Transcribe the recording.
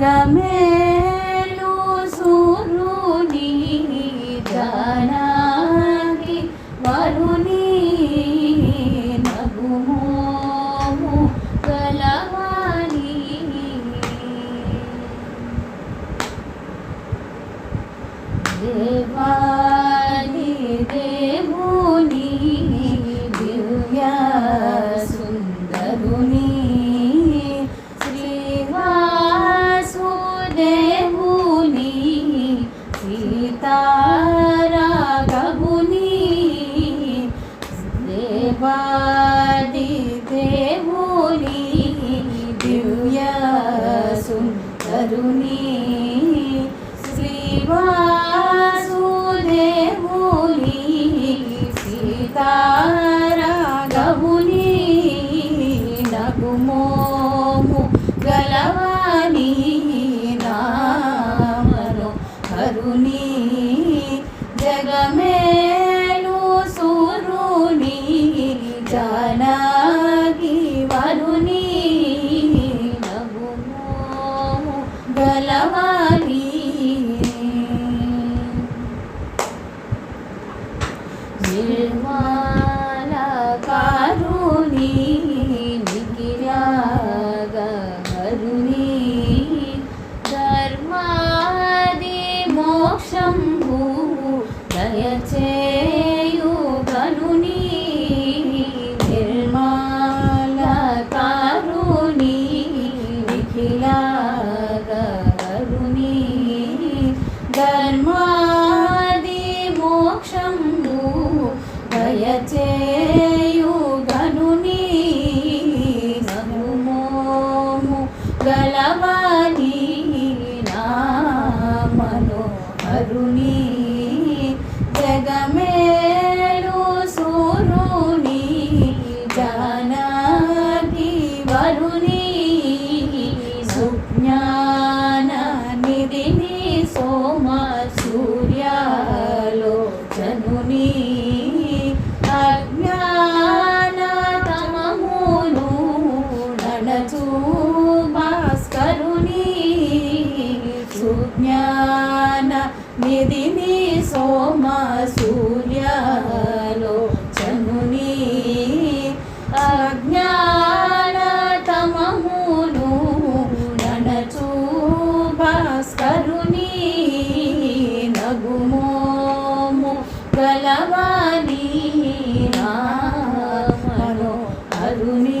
válgame. వాడి దేవుని దివ్య సుందరుని శ్రీవాసుదేవుని సీతా కలవాలి. నిర్మాల కారుణి విగిరాగరుణి ధర్మాది మోక్షం దయచే సోమ సూర్యాలోచనుని అజ్ఞానతమమును నడచూ భాస్కరుని సుజ్ఞాన నిధిని సోమ సూర్యాలోచనుని అజ్ఞాన வருமே